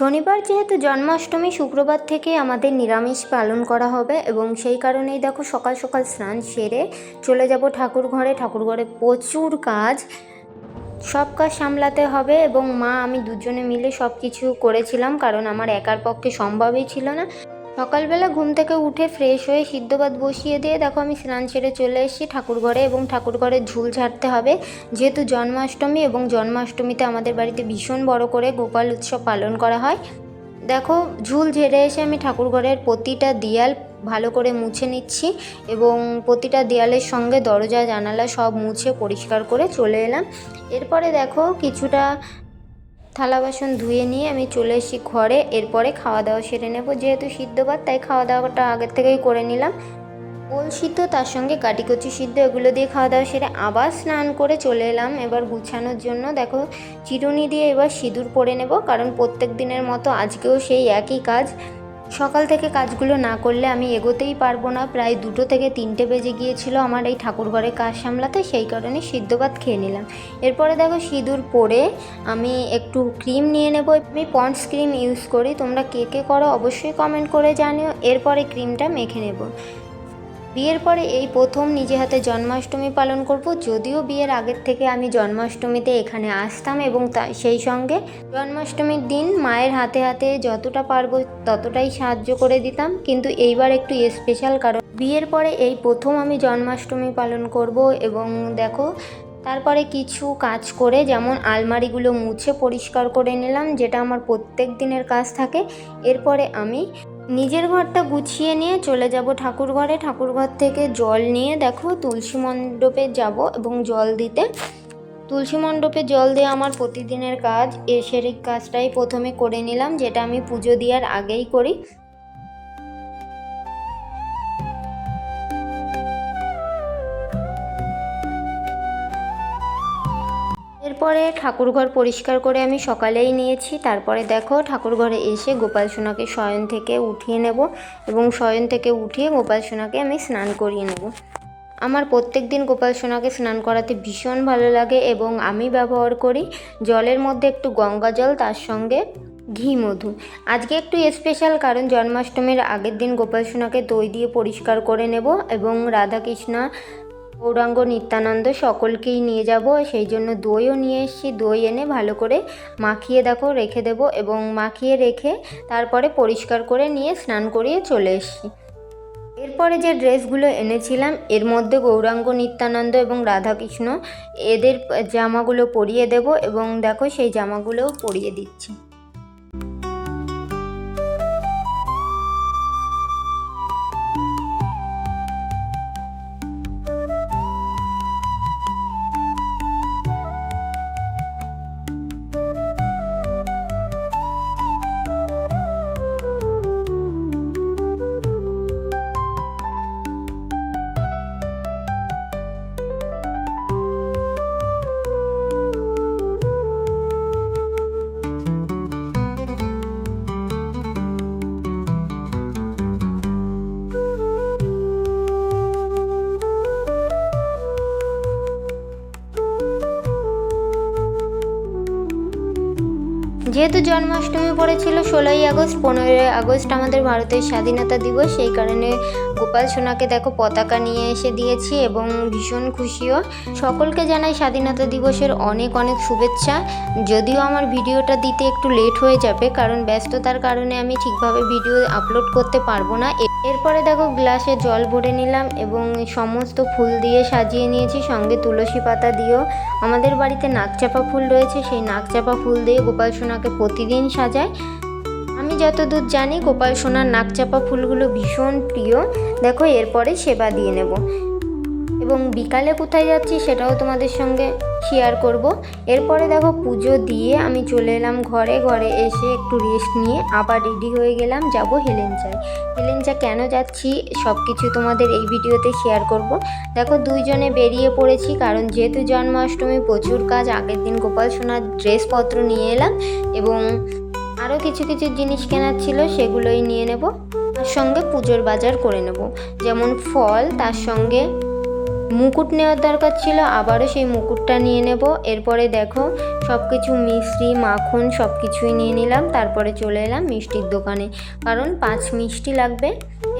শনিবার যেহেতু জন্মাষ্টমী, শুক্রবার থেকে আমাদের নিরামিষ পালন করা হবে এবং সেই কারণেই দেখো সকাল সকাল স্নান সেরে চলে যাব ঠাকুর ঘরে। ঠাকুর ঘরে প্রচুর কাজ, সব কাজ সামলাতে হবে এবং মা, আমি দুজনে মিলে সব কিছু করেছিলাম কারণ আমার একার পক্ষে সম্ভবই ছিল না। সকালবেলা ঘুম থেকে উঠে ফ্রেশ হয়ে সিদ্ধ ভাত বসিয়ে দিয়ে দেখো আমি স্নান সেরে চলে এসেছি ঠাকুরঘরে এবং ঠাকুর ঘরে ঝুল ঝাড়তে হবে। যেহেতু জন্মাষ্টমী এবং জন্মাষ্টমীতে আমাদের বাড়িতে ভীষণ বড় করে গোপাল উৎসব পালন করা হয়। দেখো ঝুল ঝেড়ে এসে আমি ঠাকুরঘরের প্রতিটা দেয়াল ভালো করে মুছে নিচ্ছি এবং প্রতিটা দেয়ালের সঙ্গে দরজা জানালা সব মুছে পরিষ্কার করে চলে এলাম। এরপরে দেখো কিছুটা থালা বাসন ধুয়ে নিয়ে আমি চলে এসেছি ঘরে। এরপরে খাওয়া দাওয়া সেরে নেব। যেহেতু সিদ্ধ ভাত, তাই খাওয়া দাওয়াটা আগের থেকেই করে নিলাম। ওল সিদ্ধ তার সঙ্গে কাটিকচি সিদ্ধ, এগুলো দিয়ে খাওয়া দাওয়া সেরে আবার স্নান করে চলে এলাম। এবার গুছানোর জন্য দেখো, চিরুনি দিয়ে এবার সিঁদুর পরে নেব, কারণ প্রত্যেক দিনের মতো আজকেও সেই একই কাজ। সকাল থেকে কাজগুলো না করলে আমি এগোতেই পারব না। প্রায় দুটো থেকে তিনটে বেজে গিয়েছিল আমার এই ঠাকুরঘরে কাজ সামলাতে, সেই কারণে সিদ্ধ ভাত খেয়ে নিলাম। এরপরে দেখো সিঁদুর পরে আমি একটু ক্রিম নিয়ে নেব। আমি পন্ডস ক্রিম ইউজ করি। তোমরা কে কে করো অবশ্যই কমেন্ট করে জানিও। এরপরে ক্রিমটা মেখে নেব। বিয়ের পরে এই প্রথম নিজে হাতে জন্মাষ্টমী পালন করব, যদিও বিয়ের আগের থেকে আমি জন্মাষ্টমীতে এখানে আসতাম এবং সেই সঙ্গে জন্মাষ্টমীর দিন মায়ের হাতে হাতে যতটা পারব ততটাই সাহায্য করে দিতাম। কিন্তু এইবার একটু স্পেশাল কারণ, বিয়ের পরে এই প্রথম আমি জন্মাষ্টমী পালন করব এবং দেখো, তারপরে কিছু কাজ করে যেমন আলমারিগুলো মুছে পরিষ্কার করে নিলাম, যেটা আমার প্রত্যেক দিনের কাজ থাকে। এরপরে আমি নিজের ঘরটা গুছিয়ে নিয়ে চলে যাব ঠাকুর ঘরে ঠাকুর ঘর থেকে জল নিয়ে দেখো তুলসী মণ্ডপে যাব এবং জল দিতে। তুলসী মণ্ডপে জল দেওয়া আমার প্রতিদিনের কাজ। এ সেরিক কাজটাই প্রথমে করে নিলাম, যেটা আমি পুজো দেওয়ার আগেই করি। এরপরে ঠাকুরঘর পরিষ্কার করে আমি সকালেই নিয়েছি। তারপরে দেখো ঠাকুরঘরে এসে গোপাল সোনাকে শয়ন থেকে উঠিয়ে নেব এবং শয়ন থেকে উঠিয়ে গোপাল সোনাকে আমি স্নান করিয়ে নেব। আমার প্রত্যেক দিন গোপাল সোনাকে স্নান করাতে ভীষণ ভালো লাগে এবং আমি ব্যবহার করি জলের মধ্যে একটু গঙ্গা জল, তার সঙ্গে ঘি, মধু। আজকে একটু স্পেশাল কারণ জন্মাষ্টমীর আগের দিন গোপাল সোনাকে দই দিয়ে পরিষ্কার করে নেব এবং রাধাকৃষ্ণা গৌরাঙ্গ নিত্যানন্দ সকলকেই নিয়ে যাব, সেই জন্য দইও নিয়ে এসেছি। দই এনে ভালো করে মাখিয়ে দেখো, রেখে দেবো এবং মাখিয়ে রেখে তারপরে পরিষ্কার করে নিয়ে স্নান করিয়ে চলে এসেছি। এরপরে যে ড্রেসগুলো এনেছিলাম, এর মধ্যে গৌরাঙ্গ নিত্যানন্দ এবং রাধাকৃষ্ণ এদের জামাগুলো পরিয়ে দেব এবং দেখো সেই জামাগুলোও পরিয়ে দিচ্ছি। যেহেতু জন্মাষ্টমী পড়েছিল ষোলোই আগস্ট পনেরোই আগস্ট আমাদের ভারতের স্বাধীনতা দিবস সেই কারণে গোপাল সোনাকে দেখো পতাকা নিয়ে এসে দিয়েছি এবং ভীষণ খুশিও। সকলকে জানাই স্বাধীনতা দিবসের অনেক অনেক শুভেচ্ছা। যদিও আমার ভিডিওটা দিতে একটু লেট হয়ে যাবে, কারণ ব্যস্ততার কারণে আমি ঠিকভাবে ভিডিও আপলোড করতে পারব না। এরপরে দেখো গ্লাসে জল ভরে নিলাম এবং সমস্ত ফুল দিয়ে সাজিয়ে নিয়েছি। সঙ্গে তুলসী পাতা দিয়েও আমাদের বাড়িতে নাকচাপা ফুল রয়েছে। সেই নাকচাপা ফুল দিয়ে গোপাল সোনাকে প্রতিদিন সাজায় আমি যতদূর জানি গোপাল সোনার নাকচাপা ফুলগুলো ভীষণ প্রিয়। দেখো, এরপরে সেবা দিয়ে নেব। এবং বিকালে কোথায় যাচ্ছি সেটাও তোমাদের সঙ্গে শেয়ার করব। এরপরে দেখো, পুজো দিয়ে আমি চলে এলাম ঘরে। ঘরে এসে একটু রেস্ট নিয়ে আবার রেডি হয়ে গেলাম, যাব হেলেঞ্চায়। হেলেঞ্চা কেন যাচ্ছি সব কিছু তোমাদের এই ভিডিওতে শেয়ার করব। দেখো, দুইজনে বেরিয়ে পড়েছি, কারণ যেহেতু জন্মাষ্টমী, প্রচুর কাজ, আগের দিন গোপাল সোনার ড্রেসপত্র নিয়ে এলাম এবং আরও কিছু কিছু জিনিস কেনার ছিল, সেগুলোই নিয়ে নেব। তার সঙ্গে পুজোর বাজার করে নেব। যেমন ফল, তার সঙ্গে মুকুট নেওয়ার দরকার ছিল, আবারও সেই মুকুটটা নিয়ে নেব। এরপরে দেখো সব কিছু মিষ্টি মাখন সব কিছুই নিয়ে নিলাম। তারপরে চলে এলাম মিষ্টির দোকানে, কারণ পাঁচ মিষ্টি লাগবে।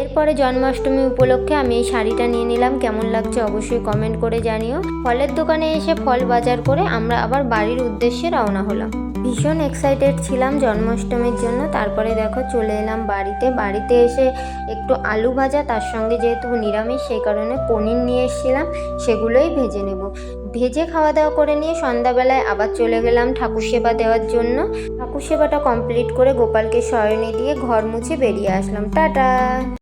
এরপরে জন্মাষ্টমী উপলক্ষে আমি এই শাড়িটা নিয়ে নিলাম। কেমন লাগছে অবশ্যই কমেন্ট করে জানিও। ফলের দোকানে এসে ফল বাজার করে আমরা আবার বাড়ির উদ্দেশ্যে রওনা হলাম। ভীষণ এক্সাইটেড ছিলাম জন্মাষ্টমীর জন্য। তারপরে দেখো চলে এলাম বাড়িতে। বাড়িতে এসে একটু আলু ভাজা, তার সঙ্গে যেহেতু নিরামিষ, সেই কারণে পনির নিয়ে এসেছিলাম, সেগুলোই ভেজে নেব। ভেজে খাওয়া দাওয়া করে নিয়ে সন্ধ্যাবেলায় আবার চলে গেলাম ঠাকুর সেবা দেওয়ার জন্য। ঠাকুর সেবাটা কমপ্লিট করে গোপালকে শয়নে দিয়ে ঘর মুছে বেরিয়ে আসলাম। টাটা!